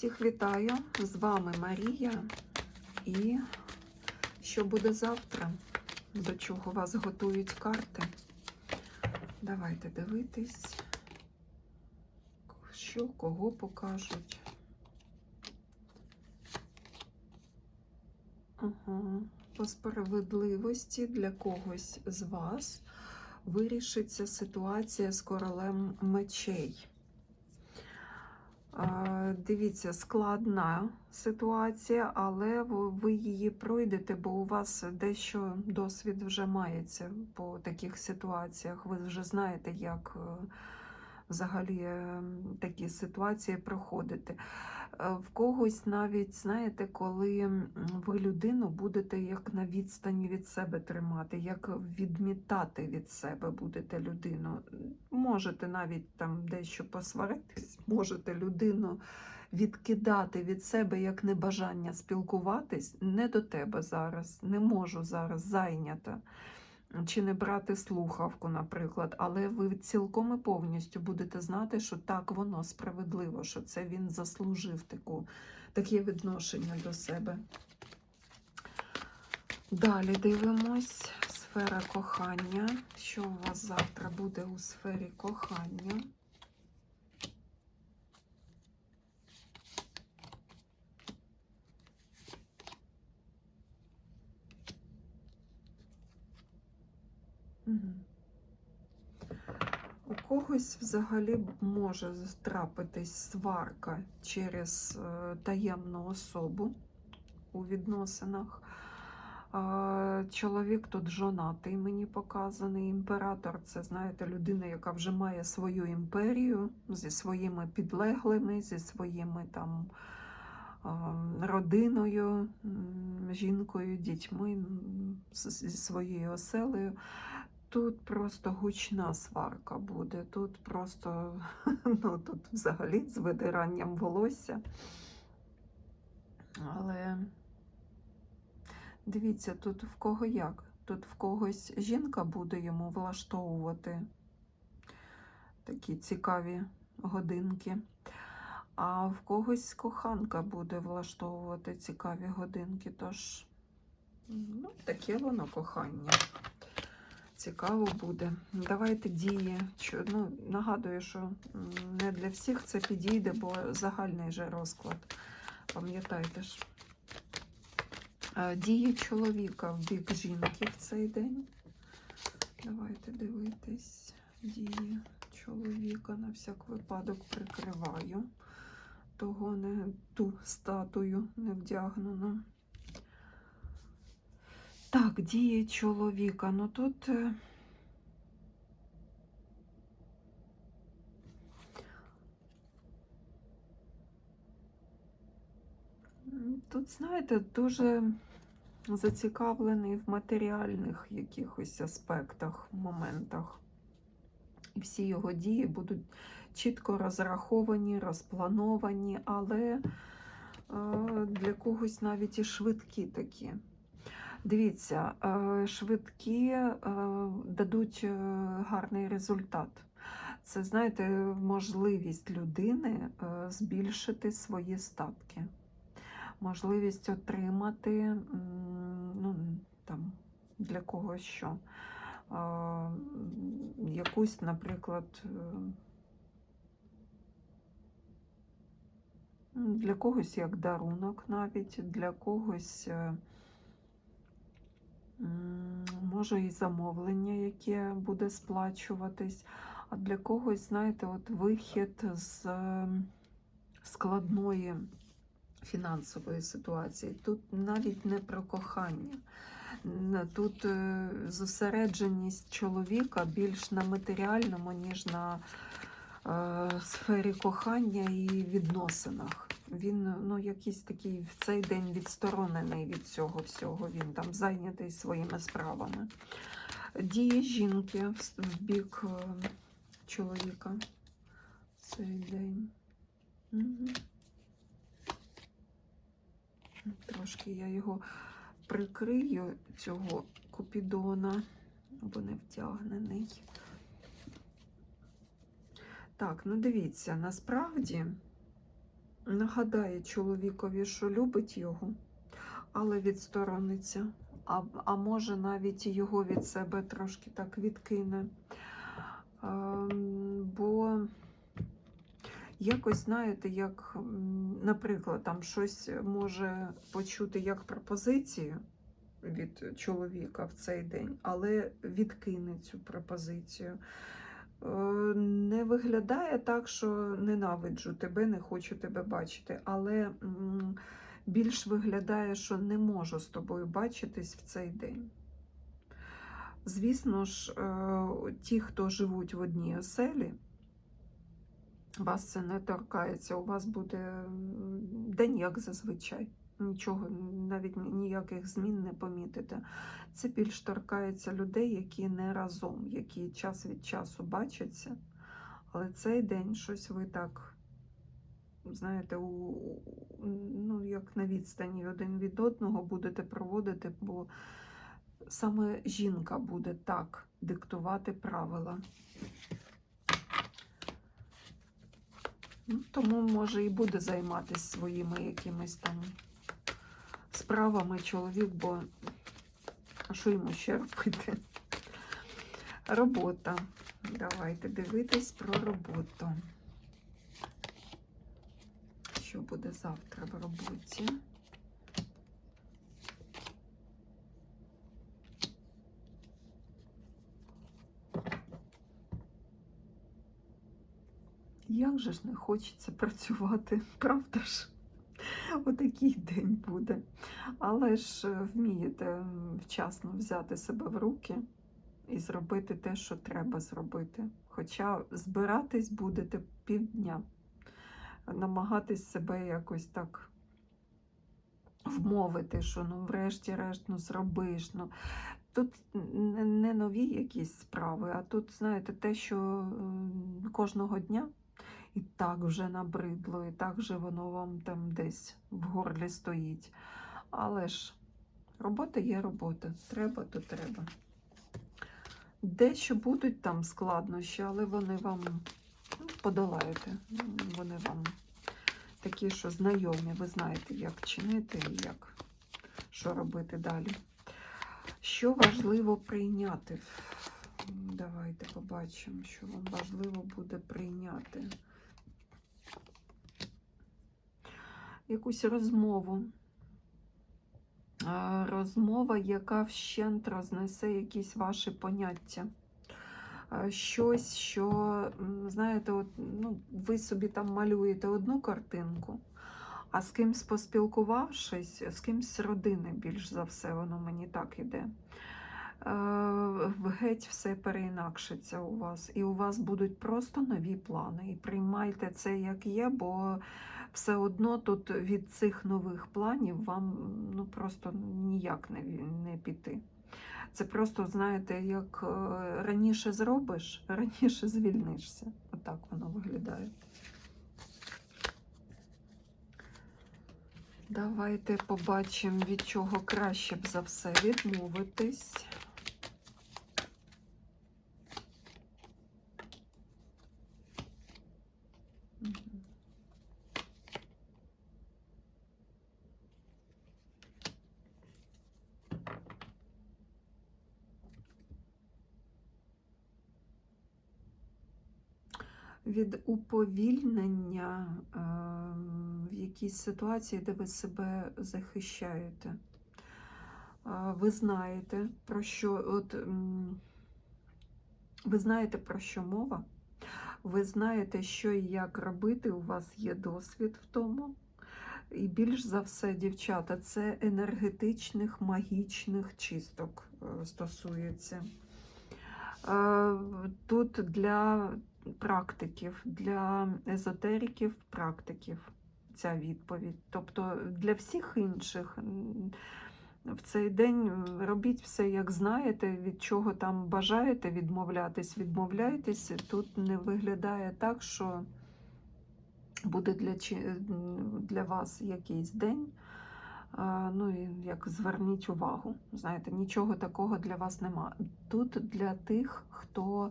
Всіх вітаю! З вами Марія. І що буде завтра? До чого вас готують карти? Давайте дивитись, що кого покажуть. Ага. По справедливості для когось з вас вирішиться ситуація з королем мечей. Дивіться, складна ситуація, але ви ви її пройдете, бо у вас дещо досвід вже мається по таких ситуаціях. Ви вже знаєте, як е, взагалі е, такі ситуації проходити. Е, В когось навіть, знаєте, коли ви людину будете як на відстані від себе тримати, як відмітати від себе будете людину. Можете навіть там дещо посваритись, можете людину відкидати від себе як небажання спілкуватись. Не до тебе зараз, не можу зараз зайнята. Чи не брати слухавку, наприклад, але ви цілком і повністю будете знати, що так воно справедливо, що це він заслужив таку, таке відношення до себе. Далі дивимось. Сфера кохання. Що у вас завтра буде у сфері кохання? У когось взагалі може трапитись сварка через е, таємну особу у відносинах. Чоловік тут жонатий, мені показаний. Імператор це, знаєте, людина, яка вже має свою імперію зі своїми підлеглими, зі своїми там родиною, жінкою, дітьми, зі своєю оселею. Тут просто гучна сварка буде. Тут просто ну, тут взагалі з видиранням волосся. Але дивіться, тут в кого як? Тут в когось жінка буде йому влаштовувати такі цікаві годинки. А в когось коханка буде влаштовувати цікаві годинки. Тож, ну, таке воно кохання. Цікаво буде. Давайте дії. Ну, нагадую, що не для всіх це підійде, бо загальний же розклад. Пам'ятайте ж. Е, Дії чоловіка в бік жінки в цей день. Давайте дивитись. Дії чоловіка на всяк випадок прикриваю. Того не ту статую не вдягнену. Так, дії чоловіка. Ну тут. е, Тут, знаєте, дуже зацікавлений в матеріальних якихось аспектах, моментах. І всі його дії будуть чітко розраховані, розплановані, але е, для когось навіть і швидкі такі. Дивіться, е, швидкі е, дадуть е, гарний результат. Це, знаєте, можливість людини збільшити свої статки, можливість отримати ну, там, для когось що. Якусь, наприклад, для когось як дарунок навіть, для когось. Може, і замовлення, яке буде сплачуватись, а для когось, знаєте, от вихід з ем, складної фінансової ситуації. Тут навіть не про кохання. Тут е, зосередженість чоловіка більш на матеріальному, ніж на е, сфері кохання і відносинах. Він ну, якийсь такий в цей день відсторонений від цього всього. Він там зайнятий своїми справами. Дії жінки в, бік е, чоловіка в цей день. Мгм. Трошки я його прикрию, цього купідона, бо не втягнений. Так, ну дивіться, насправді нагадає чоловікові, що любить його, але відсторониться. А, а може навіть його від себе трошки так відкине. Ем, бо якось, знаєте, як, наприклад, там щось може почути як пропозицію від чоловіка в цей день, але відкине цю пропозицію. Е, Не виглядає так, що ненавиджу тебе, не хочу тебе бачити, але більш виглядає, що не можу з тобою бачитись в цей день. Звісно ж, е, ті, хто живуть в одній оселі, вас це не торкається, у вас буде день як зазвичай. Нічого, навіть ніяких змін не помітите. Це більш торкається людей, які не разом, які час від часу бачаться. Але цей день щось ви так, знаєте, у, ну, як на відстані один від одного будете проводити, бо саме жінка буде так диктувати правила. Ну, тому, може, і буде займатися своїми якимись там справами чоловік, бо а що йому ще робити? Робота. Давайте дивитись про роботу. Що буде завтра в роботі? Як же ж не хочеться працювати, правда ж? Отакий день буде. Але ж е, вмієте вчасно взяти себе в руки і зробити те, що треба зробити. Хоча збиратись будете півдня, намагатись себе якось так вмовити, що ну, врешті-решт, ну зробиш. Ну. Тут не не нові якісь справи, а тут, знаєте, те, що кожного дня і так вже набридло, і так вже воно вам там десь в горлі стоїть. Але ж робота є робота. Треба, то треба. Дещо будуть там складнощі, але вони вам ну, подолаєте. Вони вам такі, що знайомі, ви знаєте, як чинити і як що робити далі. Що важливо прийняти? Давайте побачимо, що вам важливо буде прийняти. Якусь розмову. Розмова, яка вщент рознесе якісь ваші поняття. Щось, що, знаєте, от, ну, ви собі там малюєте одну картинку, а з кимсь поспілкувавшись, з кимсь з родини, більш за все, воно мені так іде. Е, Геть все переінакшиться у вас, і у вас будуть просто нові плани. І приймайте це як є, бо все одно тут від цих нових планів вам ну, просто ніяк не, не піти. Це просто, знаєте, як е, раніше зробиш, раніше звільнишся. Отак воно виглядає. Давайте побачимо, від чого краще б за все відмовитись. Від уповільнення ем, в якійсь ситуації, де ви себе захищаєте. Е, Ви знаєте, про що от, ви знаєте, про що мова, ви знаєте, що і як робити, у вас є досвід в тому. І більш за все, дівчата, це енергетичних, магічних чисток е, стосується. Е, Тут для практиків, для езотериків, практиків ця відповідь. Тобто для всіх інших в цей день робіть все, як знаєте, від чого там бажаєте відмовлятись, відмовляйтесь. Тут не виглядає так, що буде для, для вас якийсь день. Ну і як зверніть увагу. Знаєте, нічого такого для вас нема. Тут для тих, хто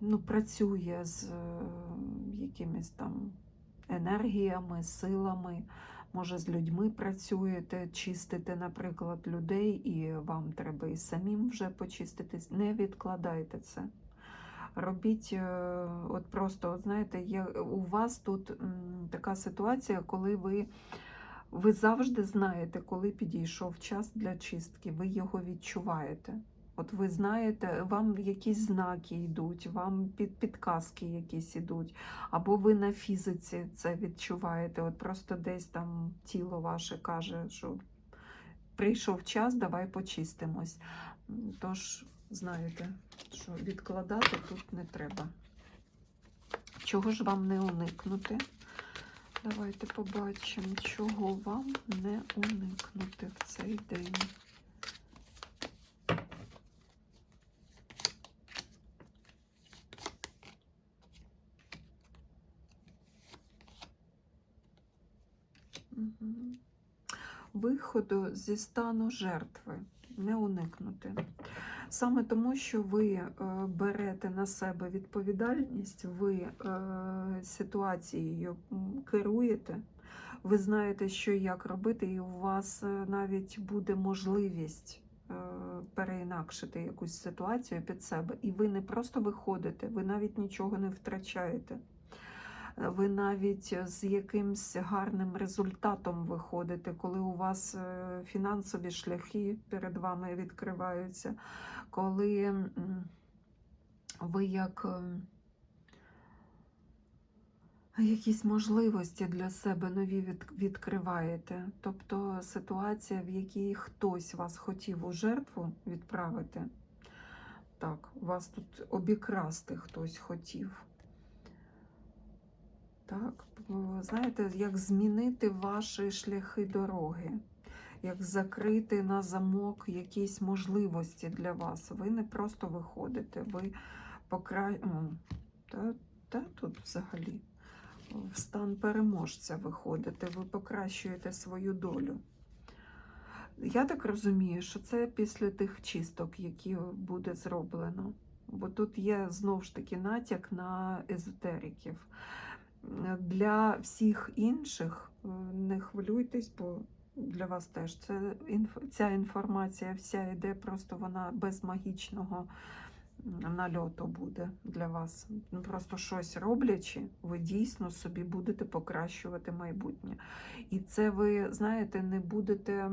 ну, працює з е, якимись там енергіями, силами. Може, з людьми працюєте, чистите, наприклад, людей, і вам треба і самим вже почиститись. Не відкладайте це. Робіть, е, от просто, от знаєте, є, у вас тут така ситуація, коли ви, ви завжди знаєте, коли підійшов час для чистки, ви його відчуваєте. От ви знаєте, вам якісь знаки йдуть, вам під, підказки якісь йдуть, або ви на фізиці це відчуваєте. От просто десь там тіло ваше каже, що прийшов час, давай почистимось. Тож, знаєте, що відкладати тут не треба. Чого ж вам не уникнути? Давайте побачимо, чого вам не уникнути в цей день. Виходу зі стану жертви не уникнути. Саме тому, що ви е, берете на себе відповідальність, ви е, ситуацією керуєте, ви знаєте, що і як робити, і у вас е, навіть буде можливість переінакшити якусь ситуацію під себе. І ви не просто виходите, ви навіть нічого не втрачаєте. Ви навіть з якимсь гарним результатом виходите, коли у вас е, фінансові шляхи перед вами відкриваються, коли ви як е, якісь можливості для себе нові відкриваєте. Тобто ситуація, в якій хтось вас хотів у жертву відправити. Так, вас тут обікрасти хтось хотів. Так, знаєте, як змінити ваші шляхи дороги, як закрити на замок якісь можливості для вас. Ви не просто виходите, ви покра... ну, та, та тут взагалі в стан переможця виходите, ви покращуєте свою долю. Я так розумію, що це після тих чисток, які буде зроблено. Бо тут є знову ж таки натяк на езотериків. Для всіх інших е, не хвилюйтесь, бо для вас теж це, ця інформація вся йде, просто вона без магічного нальоту буде для вас. Ну, Просто щось роблячи, ви дійсно собі будете покращувати майбутнє. І це ви, знаєте, не будете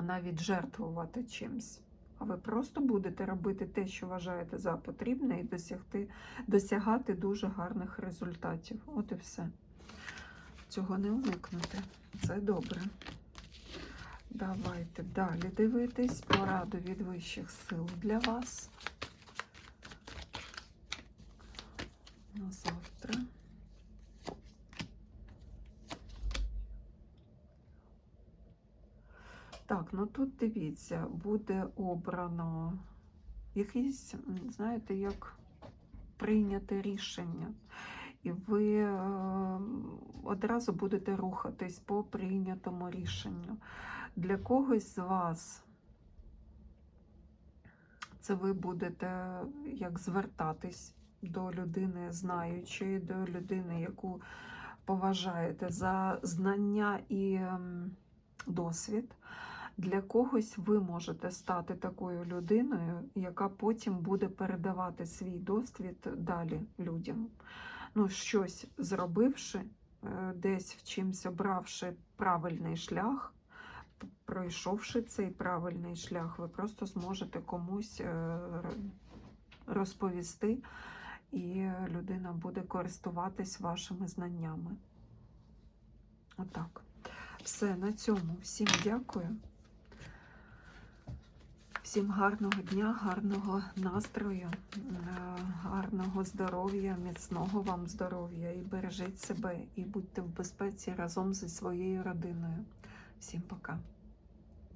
навіть жертвувати чимсь. А ви просто будете робити те, що вважаєте за потрібне, і досягти, досягати дуже гарних результатів. От і все. Цього не уникнути. Це добре. Давайте далі дивитись пораду від вищих сил для вас. На завтра. Так, ну тут дивіться, буде обрано якесь, знаєте, як прийняти рішення. І ви е, одразу будете рухатись по прийнятому рішенню. Для когось з вас це ви будете як звертатись до людини знаючої, до людини, яку поважаєте за знання і досвід. Для когось ви можете стати такою людиною, яка потім буде передавати свій досвід далі людям. Ну, щось зробивши, е, десь в чимсь обравши правильний шлях, пройшовши цей правильний шлях, ви просто зможете комусь е, розповісти, і людина буде користуватись вашими знаннями. Отак. Все на цьому. Всім дякую. Всім гарного дня, гарного настрою, е, гарного здоров'я, міцного вам здоров'я і бережіть себе, і будьте в безпеці разом зі своєю родиною. Всім пока.